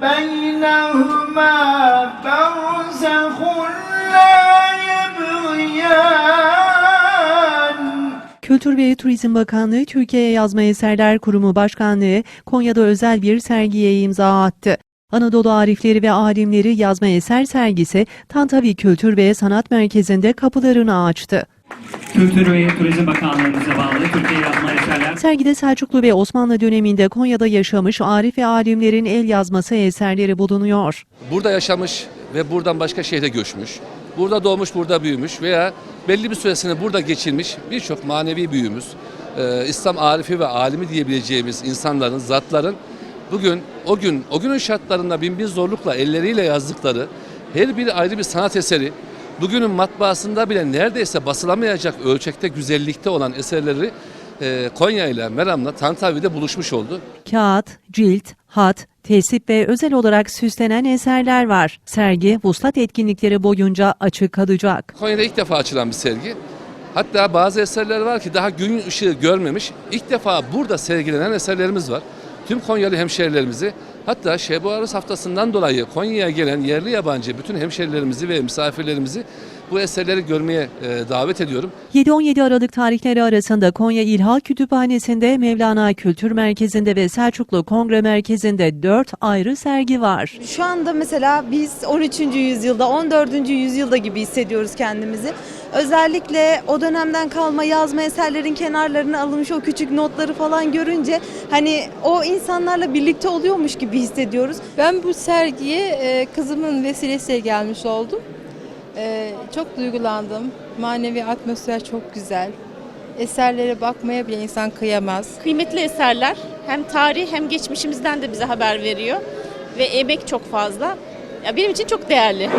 بينهما برزخ لا يبغيان Kültür ve Turizm Bakanlığı Türkiye Yazma Eserler Kurumu Başkanlığı Konya'da özel bir sergiye imza attı. Anadolu Arifleri ve Alimleri Yazma Eser sergisi Tantavi Kültür ve Sanat Merkezi'nde kapılarını açtı. Kültür ve Turizm Bakanlığımıza bağlı Türkiye Yazma Eserler Sergide Selçuklu ve Osmanlı döneminde Konya'da yaşamış Arif ve alimlerin el yazması eserleri bulunuyor. burada yaşamış ve buradan başka şehre göçmüş, burada doğmuş, burada büyümüş veya belli bir süresini burada geçirmiş birçok manevi büyüğümüz, e, İslam arifi ve alimi diyebileceğimiz insanların, zatların bugün o gün, o günün şartlarında bin bir zorlukla elleriyle yazdıkları her biri ayrı bir sanat eseri, bugünün matbaasında bile neredeyse basılamayacak ölçekte güzellikte olan eserleri e, Konya ile Meram'la Tantavi'de buluşmuş oldu. Kağıt, cilt, hat, tesip ve özel olarak süslenen eserler var. Sergi, vuslat etkinlikleri boyunca açık kalacak. Konya'da ilk defa açılan bir sergi. Hatta bazı eserler var ki daha gün ışığı görmemiş. İlk defa burada sergilenen eserlerimiz var. Tüm Konyalı hemşehrilerimizi hatta Şebu Arus haftasından dolayı Konya'ya gelen yerli yabancı bütün hemşehrilerimizi ve misafirlerimizi bu eserleri görmeye e, davet ediyorum. 7-17 Aralık tarihleri arasında Konya İlhal Kütüphanesi'nde, Mevlana Kültür Merkezi'nde ve Selçuklu Kongre Merkezi'nde 4 ayrı sergi var. Şu anda mesela biz 13. yüzyılda, 14. yüzyılda gibi hissediyoruz kendimizi. Özellikle o dönemden kalma yazma eserlerin kenarlarına alınmış o küçük notları falan görünce hani o insanlarla birlikte oluyormuş gibi hissediyoruz. Ben bu sergiye e, kızımın vesilesiyle gelmiş oldum. E, çok duygulandım. Manevi atmosfer çok güzel. Eserlere bakmaya bile insan kıyamaz. kıymetli eserler hem tarih hem geçmişimizden de bize haber veriyor ve emek çok fazla. Ya benim için çok değerli.